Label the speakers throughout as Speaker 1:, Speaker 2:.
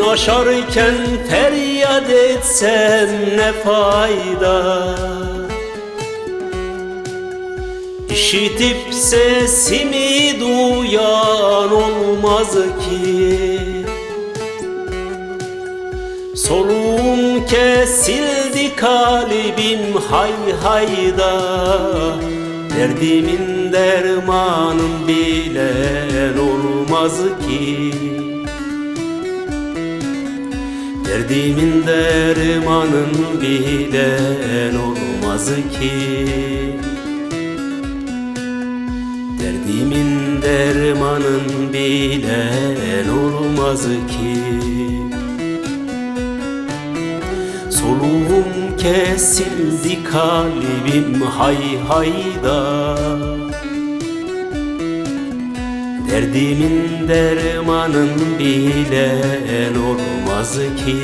Speaker 1: aşarken feryat etsem ne fayda? İşitip sesimi duyan olmaz ki. Soluğum kesildi kalbim hay hayda. Derdimin dermanım bilen olmaz ki Derdimin dermanın bilen olmaz ki. Derdimin dermanın bilen olmaz ki. Soluğum kesildi kalbim hay hayda Derdimin dermanın bilen olmaz ki.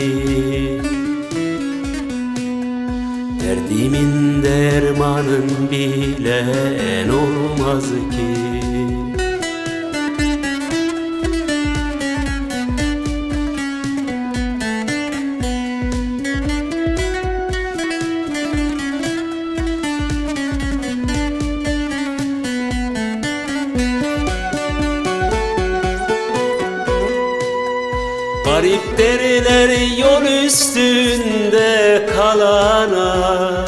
Speaker 1: Derdimin dermanın bilen olmaz ki Garip derler yol üstünde kalana.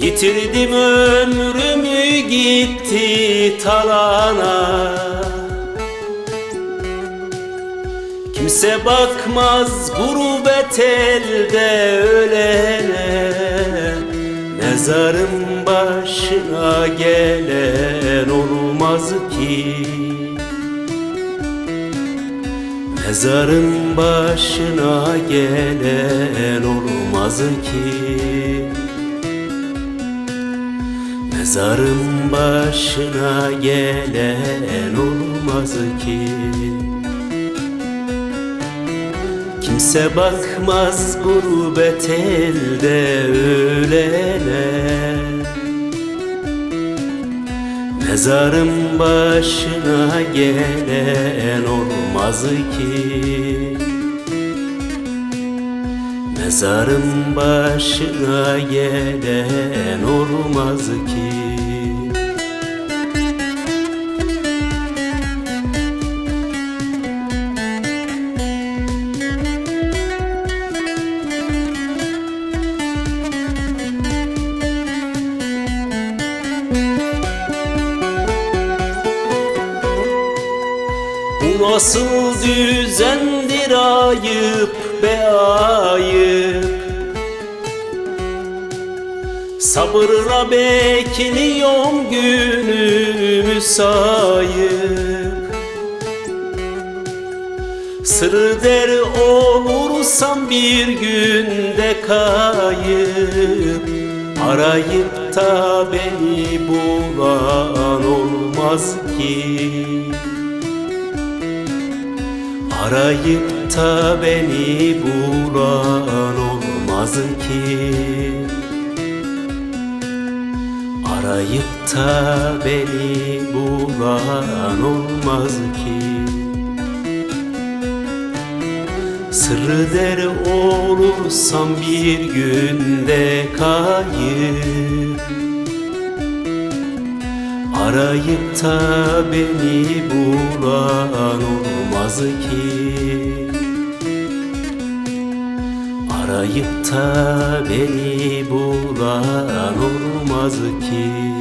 Speaker 1: Yitirdim ömrümü gitti talana. Kimse bakmaz gurbet elde ölene. Mezarın başına gelen olmaz ki Mezarın başına gelen olmaz ki. Mezarın başına gelen olmaz ki. Kimse bakmaz gurbet elde ölene Mezarın başına gelen olmaz ki. Mezarın başına gelen olmaz ki nasıl düzendir ayıp be ayıp? Sabırla bekliyorum günümü sayıp. Sır der olursam bir günde kayıp. Arayıp da beni bulan olmaz ki Arayıp da beni bulan olmaz ki. Arayıp da beni bulan olmaz ki. Sırrı der olursam bir günde kayıp Arayıp da beni bulan olmaz ki. Arayıp da beni bulan olmaz ki